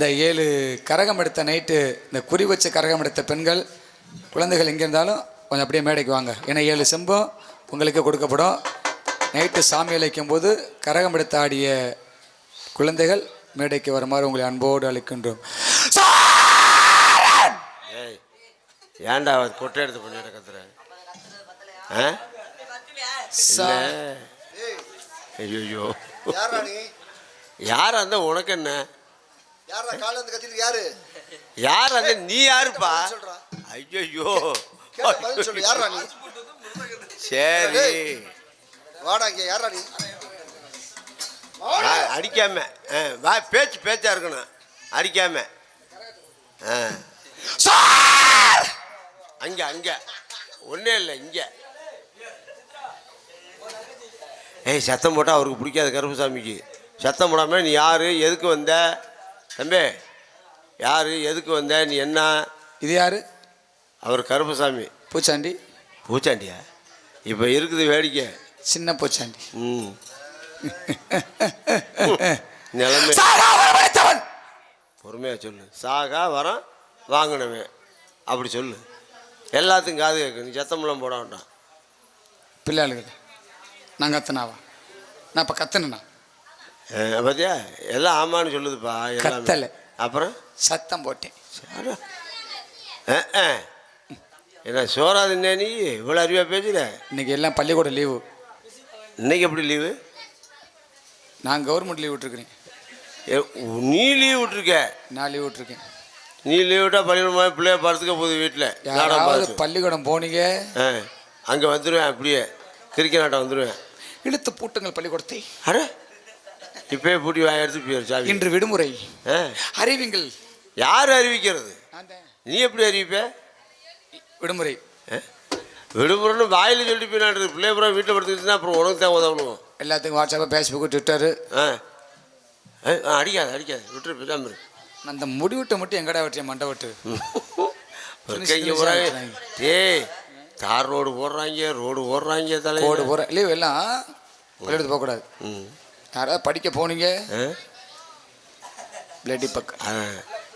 அந்த ஏழு கரகம் எடுத்த நைட்டு இந்த குறி வச்சு கரகம் எடுத்த பெண்கள் குழந்தைகள் எங்கே இருந்தாலும் கொஞ்சம் அப்படியே மேடைக்கு வாங்க. ஏன்னா ஏழு செம்பும் உங்களுக்கு கொடுக்கப்படும். நைட்டு சாமி அழைக்கும் போது கரகம் எடுத்து ஆடிய குழந்தைகள் மேடைக்கு வருமாறு உங்களை அன்போடு அழைக்கின்றோம். ஏய் ஏன்டா கொட்டை எடுத்து பண்ணிட்டு கத்துற? ஐயோ யாரா அந்த உனக்கு என்ன? யாரா கால இருந்து கத்திட்டு யாரு? யார் அந்த நீ யாருப்பா? சொல்றா. ஐயோ பதில் சொல்லு. யாரா நீ? சரி. வாடா இங்க. யாரா நீ? அடிக்காம. வா பேச்சு பேச்சா இருக்கணும். அடிக்காம. அங்க அங்க. ஒன்றே இல்லை இங்க. ஏய் சத்தம் போட்டால் அவருக்கு பிடிக்காது கருப்புசாமிக்கு. சத்தம் போடாமல் நீ யார்? எதுக்கு வந்த? தம்பி யார் எதுக்கு வந்த நீ என்ன? இது யாரு? அவர் கருப்புசாமி. பூச்சாண்டி. பூச்சாண்டியா? இப்போ இருக்குது வேடிக்கை. சின்ன பூச்சாண்டி. ம். நிலைமை. பொறுமையாக சொல்லு. சாகா வரம் வாங்கினவன். அப்படி சொல்லு. எல்லாத்துக்கும் காது கேட்கு. நீ சத்தமெல்லாம் போட வேண்டாம். பிள்ளைகளுக்கு நான் கத்துனாவா? நான் இப்போ கத்துனேண்ணா பார்த்தியா எல்லாம் ஆமான்னு சொல்லுதுப்பா எல்லாமே. கத்தல. அப்புறம்? சத்தம் போட்டேன். என்ன சோறாதுன்னே நீ? இவ்வளோ அறிவாக பேசுகிற இன்னைக்கு எல்லாம் பள்ளிக்கூட லீவு. இன்னைக்கு எப்படி லீவு? நான் கவர்மெண்ட் லீவ் விட்டுருக்கிறேன். நீ லீவ் விட்டுருக்க. நான் லீவ் விட்டுருக்கேன். நீ லீவ் விட்டா பள்ளிக்கூடமாக பிள்ளைய படுத்துக்க போகுது வீட்டில் யாராவது பள்ளிக்கூடம் போனீங்க? அங்கே வந்துடுவேன் அப்படியே. கிரிக்கெட் ஆட்டம் வந்துடுவேன் இழுத்து பூட்டுங்கள் பள்ளிக்கூடத்தை. அட இப்பயே பூட்டி வாங்கி எடுத்து போயிரு சாவி. இன்று விடுமுறை. அறிவிங்கள். யார் அறிவிக்கிறது. நீ எப்படி அறிவிப்ப? விடுமுறை? விடுமுறைன்னு வாயில் சொல்லிட்டு போயினாடு பிள்ளை பூரா வீட்டில் படுத்துக்கிட்டுனா அப்புறம் உனக்கு தான் உதவணும். எல்லாத்துக்கும் வாட்ஸ்அப்பு ஃபேஸ்புக்கு ட்விட்டரு ஆ. அடிக்காது அடிக்காது. விட்டுரு பேசாம இரு. அந்த முடிவிட்ட மட்டும் எங்கடா வெட்டிய மண்டை விட்டு. டேய் தார் ரோடு போடுறாங்க ரோடு ஓடுறாங்க தலை கோடு போகிற லீவ் எல்லாம் பள்ளிக்கூடத்து போகக்கூடாது. ம். யாராவது படிக்க போனீங்க? பிளடி பக்கம்.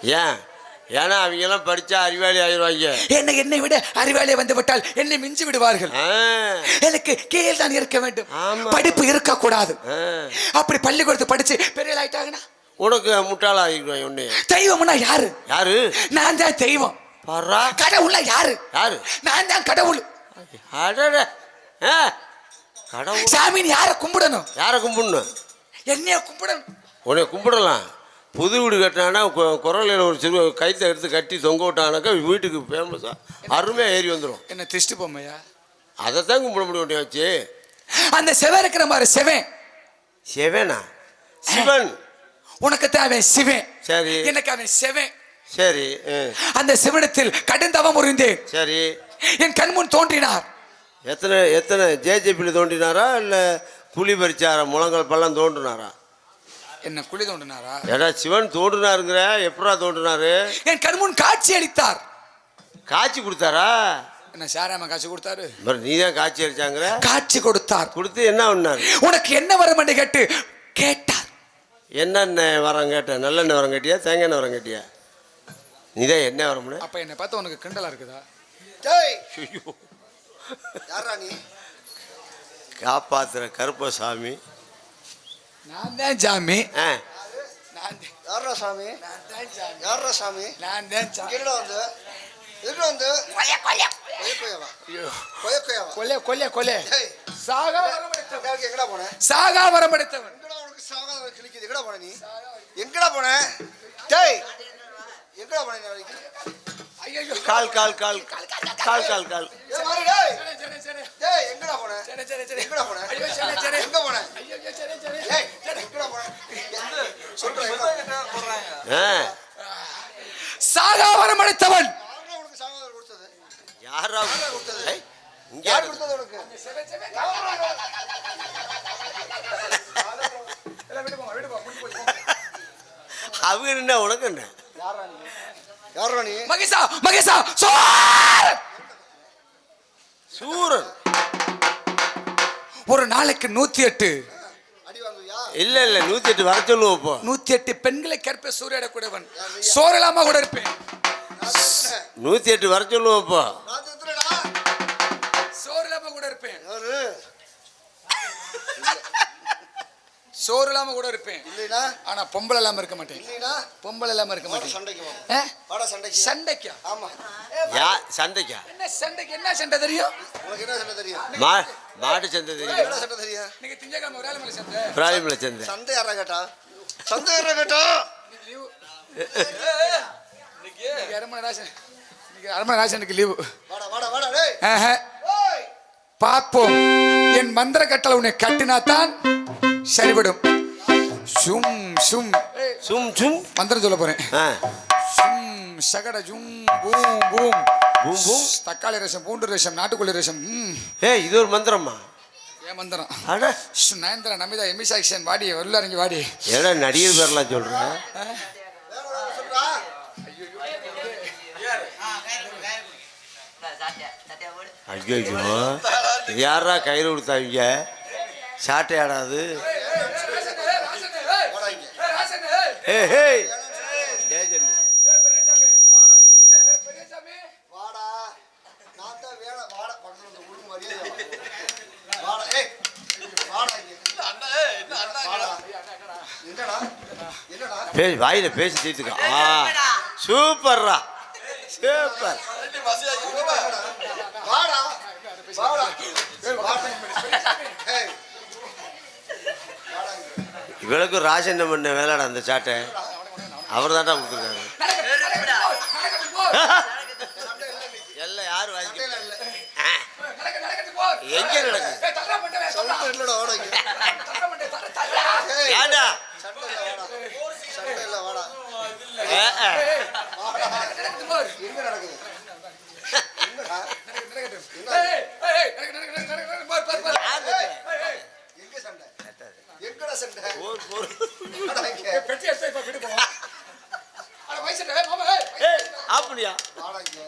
ஏன்? ஏன்னா அவங்கெல்லாம் படித்தா அறிவாளி ஆயிடுவாங்க. என்னை என்னை விட அறிவாளியை வந்து விட்டால் என்னை மிஞ்சி விடுவார்கள். எனக்கு கீழ் தான் இருக்க வேண்டும். படிப்பு இருக்கக்கூடாது. ஆ. அப்படி பள்ளிக்கூடத்து படிச்சு பெரிய ஆயிட்டாங்கன்னா? உனக்கு முட்டாளா ஆகிடுவாங்க உன்னைய. தெய்வம்னா யாரு? யாரு? நான் தான் தெய்வம். பாரா. கடவுள்னா யாரு? யாரு? நான் தான் கடவுள். கடவுள். சாமின்னு யாரை கும்பிடணும்? யாரை கும்பிடணும்? என்னைய கும்பிடணும் உன்னை கும்பிடலாம். புது வீடு கட்டினானா குரலையில் ஒரு சிறு கைத்தை எடுத்து கட்டி தொங்க விட்டானாக்கா வீட்டுக்கு ஃபேமஸாக அருமையாக ஏறி வந்துடும் என்ன திஷ்டு பொம்மையா? அதைத்தான் கும்பிட முடியும் வச்சு. அந்த செவன் இருக்கிற மாதிரி செவன். சிவனா? சிவன். உனக்கு தான் அவன் சிவன். சரி. எனக்கு அவன் செவன். சரி அந்த சிவனத்தில் கடுந்தவம் புரிந்தேன் சரி. என் கண்முன் தோன்றினார். எத்தனை எத்தனை ஜேஜேபியில் தோண்டினாரா இல்லை புலி பறிச்சாரா? முழங்கால் பள்ளம் தோண்டினாரா என்ன குழி தோன்றினாரா? ஏடா சிவன் தோன்றினாருங்கிற எப்படா தோன்றினாரு? என் கண்முன் காட்சி அளித்தார். காட்சி கொடுத்தாரா? என்ன சாராம காட்சி கொடுத்தாரு? பாரு நீ தான் காட்சி அடிச்சாங்கிற காட்சி கொடுத்தார். கொடுத்து என்ன பண்ணாரு? உனக்கு என்ன வரும் என்று கேட்டு கேட்டார். என்னென்ன வரம் கேட்ட? நல்லெண்ணெய் வரம் கேட்டியா? தேங்காய் எண்ணெய் வரம் கேட்டியா? நீ தான் என்ன வரமுன்னு அப்ப என்னை பார்த்தா உனக்கு கிண்டலா இருக்குதா? டேய்! ஐயோ. யாரா நீ? காப்பாத்துற கருப்பசாமி நான் தான் ஜாமி ஆ. நான் தான் யாரா சாமி? யாரா சாமி. நான் தான் எங்கடா வந்து? எங்கடா வந்து? கொலை கொலை. கொயக்கோயாவா கொயக்கோயாவா கொலை கொலை கொலை. டேய் சாகா வரமடைத்தவன் எங்கடா போன? சாகா வரமடைத்தவன் எங்கடா உனக்கு சாகாத கிழிக்குது? எங்கடா போன நீ? எங்கடா போன? டேய். எங்கடா போன ஐயோ கால் கால் கால். கால் கால் கால் ஏ சரி சரி சரி எங்கடா போன ஐயோ சரி சரி எங்க போன ஐயோ சரி சரி டேய் எங்கடா போன சொல்றேன் எங்கடா ஆ சாகா வரமடைத்தவன் யாரா கொடுத்தது யாரா கொடுத்தது? ஏய், உனக்கு அவங்க என்ன உனக்கு என்ன யாரா நீ யாரா நீ மகேசா மகேசா சோர் சூரன் ஒரு நாளைக்கு நூத்தி எட்டு. இல்ல இல்ல நூத்தி எட்டு வர சொல்லுவோம் நூத்தி எட்டு பெண்களை கற்ப சூறையிடக்கூடியவன் சோறலாம கூட இருப்பேன். நூத்தி எட்டு வர சொல்லுவோம் இல்லாம கூட இருப்பேன். சோறு இல்லாம கூட இருப்பேன். இல்லைனா ஆனா பொம்பளை இல்லாம இருக்க மாட்டேன். இல்லைனா பொம்பளை இல்லாம இருக்க மாட்டேன். சண்டைக்கு சண்டைக்கு. சண்டைக்கா? ஆமா. யா சந்தைக்கா என்ன சண்டைக்கு? என்ன சண்டை தெரியும்? உனக்கு என்ன சண்டை தெரியும்? மாட்டு சந்தை தெரியும்? சண்டை தெரியும் நீங்க திங்கக்கிழமை ஒரு ஆள் மேல சண்டை பிராயமில்ல சந்தை. யாரா கேட்டா? சண்டை யாரா கேட்டா? ராசன் ராசனுக்கு லீவு. வாடா வாடா வாடா டேய். ஓய் பார்ப்போம். என் மந்திர கட்டளை உன்னை கட்டினாத்தான் சரிபடும் சும் சும். சும் சும். மந்திரம் சொல்ல போறேன். சும் சகட ஜும் பூம் பூம். தக்காளி ரசம் பூண்டு ரசம் நாட்டுக்கோழி ரசம் ம் ஏய் இது ஒரு மந்திரமா ஏன் மந்திரம் அட நயன்தாரா நமிதா எமிசாக்ஷன் வாடி உள்ளாரங்கி வாடி ஏடா நடிகர் பேர்லாம் சொல்றா ஐயோ யாரா கயிறு கொடுத்தாங்க சாட்டை ஆடாது வாடா இங்க ஏ ஹே ஏஜென்ட் வாடா இங்க வாடா நான் தான் வேலை வாடா பக்கத்துல வந்து ஒழுங்கு மரியாதை வாடா ஏய் வாடா இங்க வாடா என்னடா பேசி வாயில பேசி தீர்த்துக்கோ ஆ சூப்பர்ரா. சூப்பர். இவளுக்கும் வாடா பண்ண வேலைடா அந்த சாட்டை அவர் தான்டா கொடுத்துருக்காரு. எல்லாம் யாரும் வாங்கி எங்க நடக்குது சண்டை இல்லடா வாடா இங்க ஏய் ஏண்டா சண்டை இல்ல வாடா சண்டை இல்ல வாடா ஏ, ஏ. எங்க நடக்குது என்னடா யாரு? எங்க சண்டை எங்கடா சண்டை போர், போர். வாடா இங்க ஏய், அப்படியா வாடா இங்க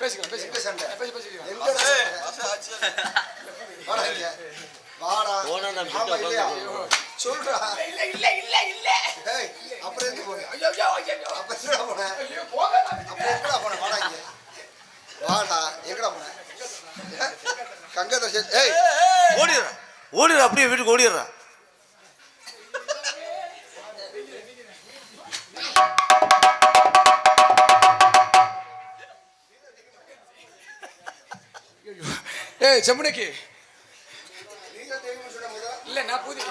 பேசிக்கலாம் எங்க பேசிக்கலாம் சண்டை பேசி பேசிக்கலாம் எங்கடா சண்டை வாடா இங்க வாடா போனா நான் ஆமா வீட்டுல இல்லையா உட்கார்ந்து சொல்றா இல்ல இல்ல இல்ல இல்ல ஏய் அப்புறம் எங்க போன ஐயோ ஐயோ ஐயோ அப்ப எங்கடா போன ஐயோ போங்க அப்புறம் எங்கடா போன வாடா இங்க வாடா எங்கடா போன கங்கதர் ஏய் ஓடிடுறா. ஓடிடுறா அப்படியே வீட்டுக்கு ஓடிடுறா. ஏய் முதல்ல இல்ல நான் பூதி.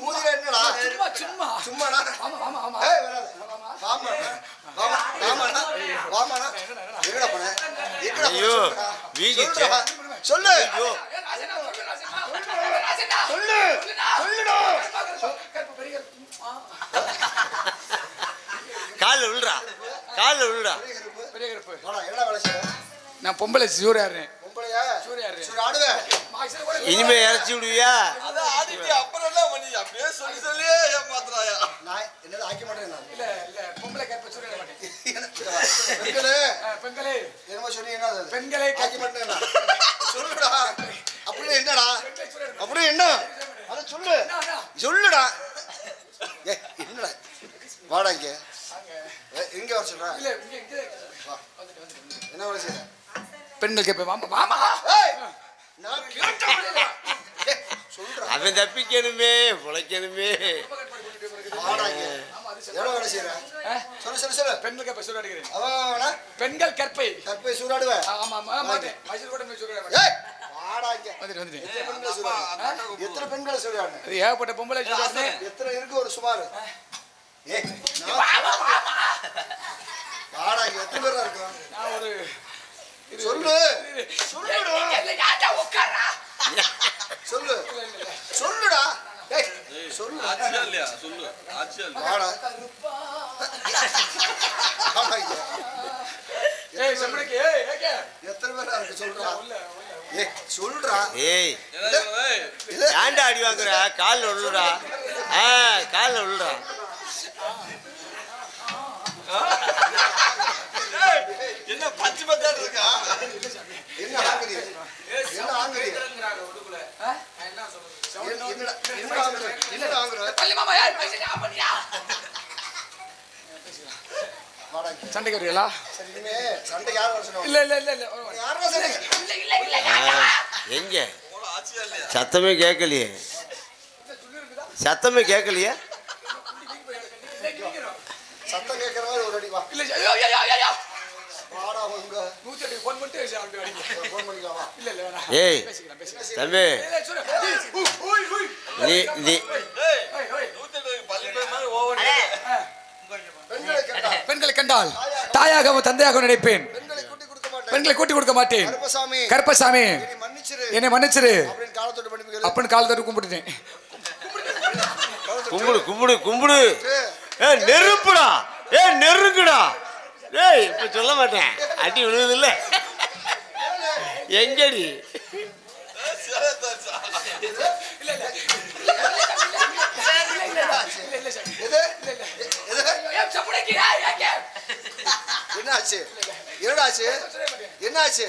மூதில என்னடா? சும்மா சும்மா. சும்மாடா. ஆமா ஆமா ஆமா. ஏய் வராத. ஐயோ, சொல்லுடா. வீங்கி சொல்லுடா. சொல்லு. ஐயோ. சொல்லு. சொல்லுடா. காலில் விழுறா. காலில் விழுறா. பெரிய கருப்பு வாடா என்னடா வேலை செய்ற? நான் பொம்பளை சூரியாடுறேன் பொம்பளையா? சூரியாடுறேன் சரி ஆடுவே. இனிமே இறச்சி விடுவியா? நான் என்னது ஆக்க மாட்டேன் நான்? இல்ல இல்ல பொம்பளை கற்ப சூரியாட மாட்டேன் பெண்களே. பெண்களே. என்னமோ சொன்னீங்க என்ன அது? பெண்களை மாட்டேன் நான். சொல்லுடா. அப்படியே என்னடா? அப்படியே என்ன? அத சொல்லு. சொல்லுடா. ஏ என்னடா? வாடா இங்க. ஏ, எங்க வர சொல்றா. இல்ல இங்க இங்க. வா. என்ன வேலை செய்யற பெண்கள் கேட்பேன் மாமா மாமா ஏய் நான் கேட்டேன் சொல்றா. அவன் தப்பிக்கணுமே பிழைக்கணுமே வாடா இங்க. எவ்வளவு வேலை செய்யற சொல்லு சொல்லு சொல்லு பெண்கள் கற்ப சூரியாடுகிறேன் அவன் பெண்கள் கற்பை கற்பை சூறாடுவ ஆ, ஆமா ஆமா மாட்டேன் மைசூர் கூட வந்துட்டு எத்தனை பெண்களை சூறாடு எத்தனை பெண்களை சூறாடு அது ஏகப்பட்ட பொம்பளை எத்தனை இருக்கு ஒரு சுமார் நான் வாடா எத்தனை பேரா இருக்கும் நான் ஒரு சொல்லு சொல்லுடா சொல்லு சொல்லுடா எத்தனை பேரா இருக்கு சொல்றா? ஏய் சொல்றா. ஏய். இது ஏன்டா அடி வாங்குற? காலில் விழுறா. ஆ காலில் விழுறா. என்ன ஆங்குறீங்க என்ன ஆங்குறீங்க வாடா இங்க. சண்டைக்கு வருவீங்களா இல்ல இல்ல இல்ல இல்ல. எங்க? சத்தமே கேட்கலையே. சத்தமே கேட்கலையே? சத்தம் கேட்கற மாதிரி ஒரு அடி வா. ஏய் தம்பி. நீ நீ. பெண்களை கண்டால். தாயாகவும் தந்தையாகவும் நினைப்பேன். பெண்களை கூட்டி கொடுக்க மாட்டேன். பெண்களை கூட்டி கொடுக்க மாட்டேன். கருப்பசாமி. கருப்பசாமி. என்னை மன்னிச்சிரு. என்னை மன்னிச்சிரு. அப்படின்னு கால் தட்டு கும்பிட்டுட்டேன். கும்பிடு கும்பிடு. கும்பிடு ஏ நெருப்புடா. ஏ நெருங்குடா. ஏய் இப்ப சொல்ல மாட்டேன். அடி விழுகுது இல்ல எங்கடி? எது எது என்னாச்சு? என்னடாச்சு? என்னாச்சு?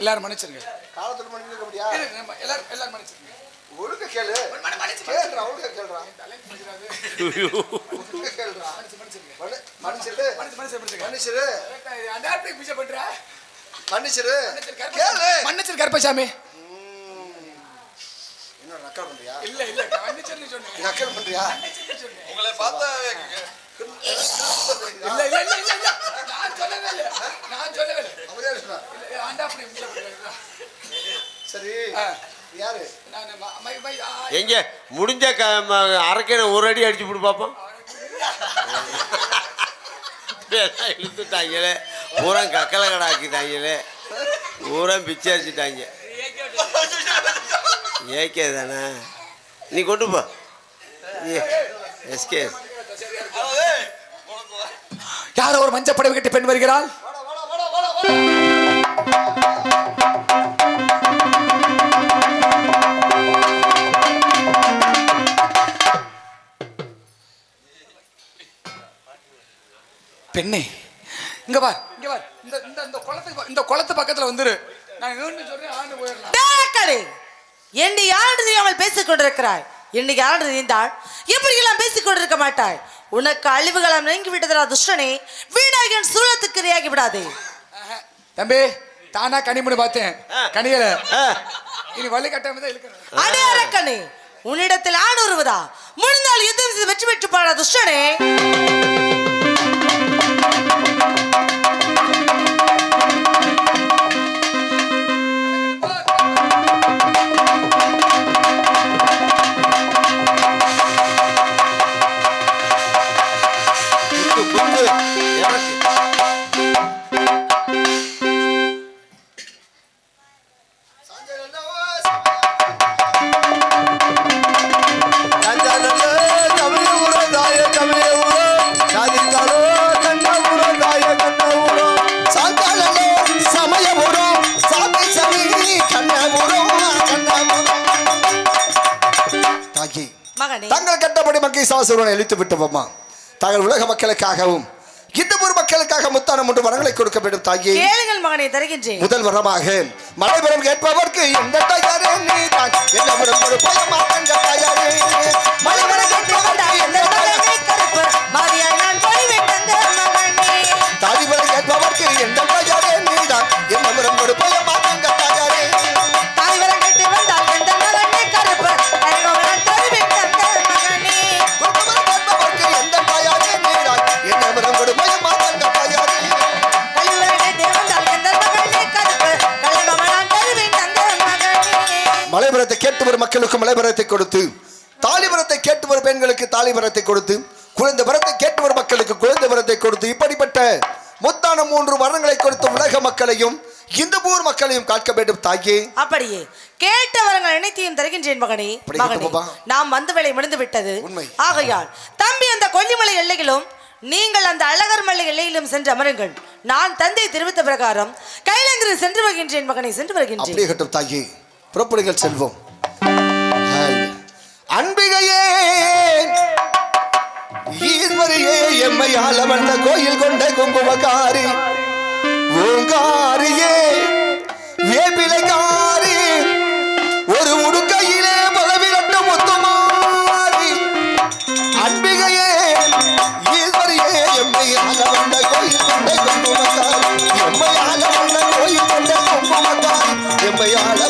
எல்லாரும் மன்னிச்சிருங்க. காலத்தோடு பண்ணிக்க முடியா? இரு, நம்ம எல்லாரும் எல்லாரும் மன்னிச்சிருங்க. ஒழுக்க கேளு. கேளுடா ஒழுக்க கேளுடா. மன்னி- மன்னிச்சிரு. மன்னிச்சிரு. மன்னிச்சிரு. கேளு. மன்னிச்சிரு கருப்பசாமி. என்ன நக்கல் பண்றியா? இல்ல இல்ல மன்னிச்சிருன்னு சொன்னேன். நக்கல் பண்றியா? உங்களை பார்த்தா இல்ல இல்ல இல்ல இல்ல. நான் சொல்லவே இல்ல. நான் சொல்லவே இல்ல. அவரே சொன்னா இல்ல, ஆண்டா அப்படி சரி. யாரு எங்க முடிஞ்ச க ம- அரக்கனை ஒரு அடி அடிச்சு போட்டு பார்ப்போம் இழுத்துட்டாங்களே பூரா கக்கலை கடாக்கிட்டாங்களே பூரா பிச்சை அடிச்சுட்டாங்க ஏகே தானே நீ கொண்டு போ எஸ்கே யாரோ ஒரு மஞ்சள் படவை கட்டி பெண் வருகிறாள் பெண்ணே. இங்க பார் இங்க பார். இந்த இந்த இந்த குளத்துக்கு பா- இந்த குளத்து பக்கத்துல வந்துரு. நான் இன்னொன்னு சொல்றேன் ஆண்டு போயிடலாம். என்னை யார் தெரியாமல் பேசிக் கொண்டிருக்கிறாய்? என்னை யார் தெரிந்தால் இப்படியெல்லாம் பேசிக் கொண்டிருக்க மாட்டாய்? உனக்கு அழிவுகளம் நீங்கி விட்டதா துஷ்டனே. வீணாகின் சூழத்துக்கு இரையாகி விடாதே. தம்பி தானா கனிமணி பார்த்தேன். கனியல. இனி வழி கட்டாம தான் இழுக்கணும் அடே அரக்கனே உன்னிடத்தில் ஆண் வருவதா முடிந்தால் யுத்தம் வெற்றி பெற்று பாடா துஷ்டனே? Thank you. சாசுரனை அழித்து விட்டோமா தாங்கள் உலக மக்களுக்காகவும் இந்த ஊர் மக்களுக்காக முத்தானம் ஒன்று வரங்களை கொடுக்க வேண்டும் தாயி. கேளுங்கள் மகனை தருகின்றேன். முதல் வரமாக மலைபுரம் கேட்பவர்க்கு எந்த தயாரே நீதான் என்ன முறம் கொடுப்பாய மாதங்க தயாரே. மலைபுரம் கேட்பவர்க்கு எந்த தயாரே கருப்பு. மாறியாய் நான் போய்விட்டங்க மகனே. தாலிபுரம் கேட்பவர்க்கு எந்த கேட்டு வரும் மக்களுக்கு மலைபுரத்தை கொடுத்து தாலிபுரத்தை கேட்டு வரும் பெண்களுக்கு தாலிபுரத்தை கொடுத்து குழந்தை வரத்தை கேட்டு வரும் மக்களுக்கு குழந்தை வரத்தை கொடுத்து இப்படிப்பட்ட முத்தான மூன்று வர்ணங்களை கொடுத்து உலக மக்களையும் இந்த ஊர் மக்களையும் காக்க வேண்டும் தாயே. அப்படியே. கேட்டவரங்கள் அனைத்தையும் தருகின்றேன் மகனே. மகனே? நாம் வந்த வேலை முடிந்து விட்டது. ஆகையால் தம்பி அந்த கொல்லிமலை எல்லையிலும் நீங்கள் அந்த அழகர் மலை எல்லையிலும் சென்று அமருங்கள். நான் தந்தை தெரிவித்த பிரகாரம் கைலங்கிரி சென்று வருகின்றேன் மகனை சென்று வருகின்றேன். தாயே. புறப்படுங்கள் செல்வோம். அன்பிகையே ஈஸ்வரியே எம்மையால் அமர்ந்த கோயில் கொண்ட குங்குமக்காரி ஓங்காரியே வேப்பிலைக்காரி ஒரு முடுக்கையிலே பதவிரட்டு முத்துமாரி. அன்பிகையே ஈஸ்வரியே எம்மை ஆள கோயில் கொண்ட குங்குமக்காரி எம்மை ஆள கோயில் கொண்ட குங்குமக்காரி எம்மை ஆள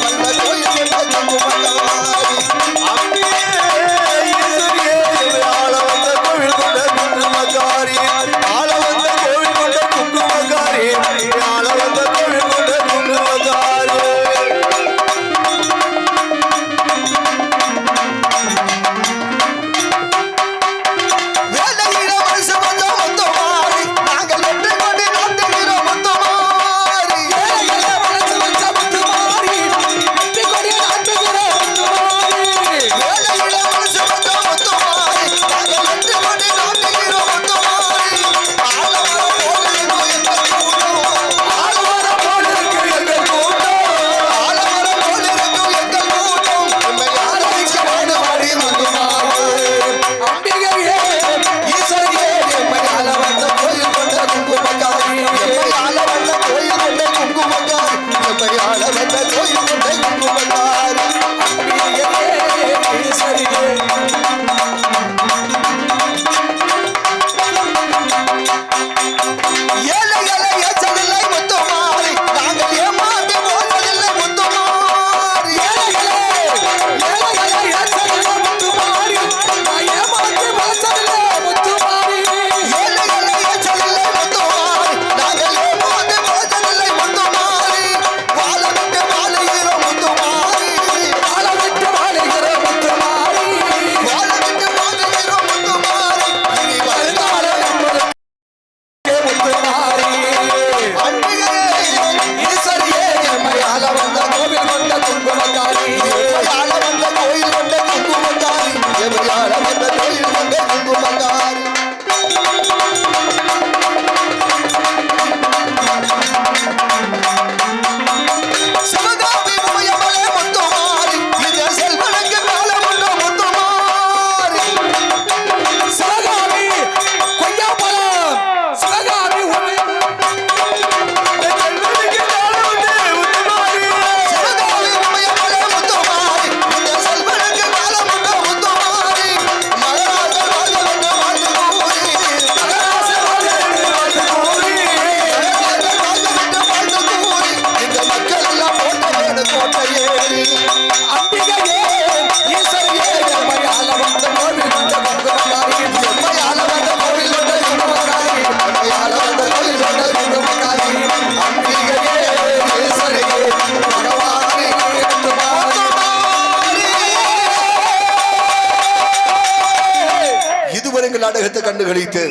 கண்டுகளித்து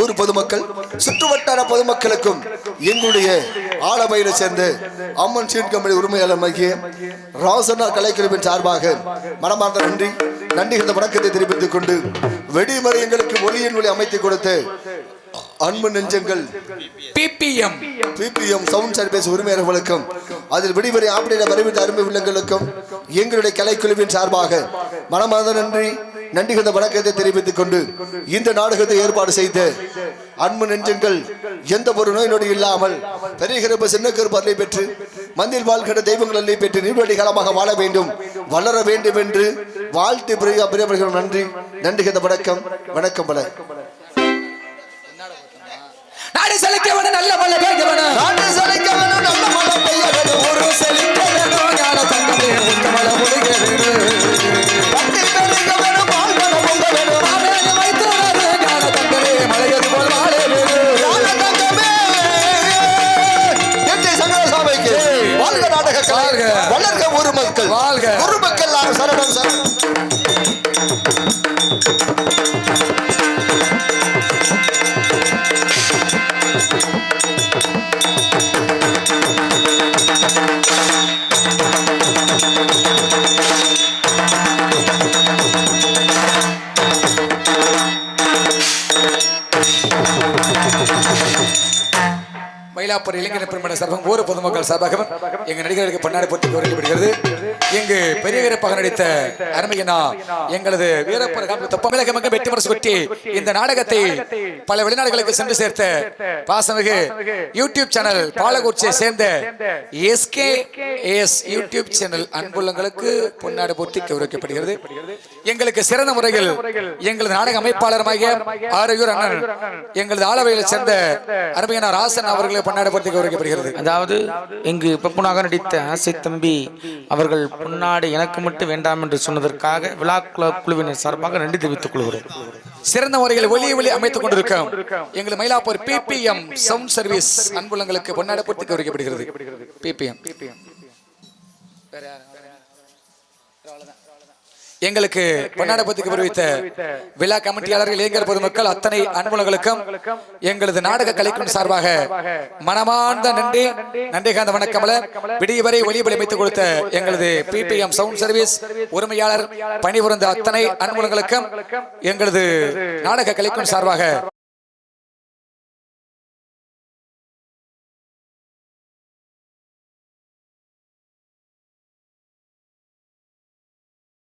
ஊர் பொதுமக்கள் சுற்றுவட்டார பொதுமக்களுக்கும் எங்களுடைய ஆலமையில சேர்ந்த அம்மன் சீட் கம்பெனி உரிமையாளர் ராசனா கலைக்குழுவின் சார்பாக மனமார்ந்த நன்றி நன்றி இந்த வணக்கத்தை தெரிவித்துக் கொண்டு வெடிமறை எங்களுக்கு ஒளியின் ஒளி அமைத்துக் கொடுத்த அன்பு நெஞ்சங்கள் பிபிஎம். பிபிஎம் சவுண்ட் சர்வீஸ் உரிமையாளர்களுக்கும் அதில் விடிவரை ஆப்பரேட்டர் வருவித்த அருமை உள்ளங்களுக்கும் எங்களுடைய கலைக்குழுவின் சார்பாக மனமார்ந்த நன்றி நன்றி கந்த வணக்கத்தை தெரிவித்துக் கொண்டு இந்த நாடகத்தை ஏற்பாடு செய்த அன்பு நெஞ்சங்கள் எந்த ஒரு நோய் நொடி இல்லாமல் பெரிய கருப்பு சின்ன கருப்பு அல்லை பெற்று மந்தில் வாழ்கிற தெய்வங்கள் அல்லை பெற்று நீர்வழி காலமாக வாழ வேண்டும் வளர வேண்டும் என்று வாழ்த்து பிரியா பிரியவர்கள் நன்றி நன்றி கந்த வணக்கம் வணக்கம் பல. நாடு வேணும் நல்ல மழை பெய்ய வேணும். நாட்டு மயிலாப்பூர் இளைஞர் பெருமன சார்பாக ஊர் பொதுமக்கள் சார்பாகவும் எங்க நடிகர்களுக்கு பன்னாடு போட்டி கோரிக்கப்படுகிறது இங்கு பெரிய வீரப்பாக நடித்த அருமையனா எங்களது வீரப்பர் தமிழக மக்கள் வெற்றி மரசு கொட்டி இந்த நாடகத்தை பல வெளிநாடுகளுக்கு சென்று சேர்த்த பாசமிகு யூடியூப் சேனல் பாலகுச்சியை சேர்ந்த எஸ்கே எஸ் யூடியூப் சேனல் அன்புள்ளங்களுக்கு பொன்னாடு போட்டி கௌரவிக்கப்படுகிறது. எங்களுக்கு சிறந்த முறையில் எங்களது நாடக அமைப்பாளருமாக ஆரோக்கியூர் அண்ணன் எங்களது ஆளவையில் சேர்ந்த அருமையான ராசன் அவர்களை பொன்னாடு போட்டி கௌரவிக்கப்படுகிறது அதாவது இங்கு பப்புனாக நடித்த ஆசை தம்பி அவர்கள் பொன்னாடு எனக்கு மட்டும் வேண்டாம் என்று சொன்னதற்காக விழா குழுவினர் சார்பாக நன்றி தெரிவித்துக் கொள்கிறோம். சிறந்த முறையில் ஒளி ஒளி அமைத்துக் கொண்டிருக்கோம் எங்கள் மயிலாப்பூர் பிபிஎம் சவுண்ட் சர்வீஸ் அன்புலங்களுக்கு பொன்னாடு போட்டி பிபிஎம் பிபிஎம் எங்களுக்கு பொன்னாடபத்துக்கு வருவித்த விழா கமிட்டியாளர்கள் இளைஞர் பொதுமக்கள் அத்தனை அன்புலங்களுக்கும் எங்களது நாடக கலைக்கும் சார்பாக மனமார்ந்த நன்றி. நன்றி காந்த வணக்கமல விடிய வரை ஒளிபலி அமைத்துக் கொடுத்த எங்களது பிபிஎம் சவுண்ட் சர்வீஸ் உரிமையாளர் பணிபுரிந்த அத்தனை அன்புலங்களுக்கும் எங்களது நாடக கலைக்கும் சார்பாக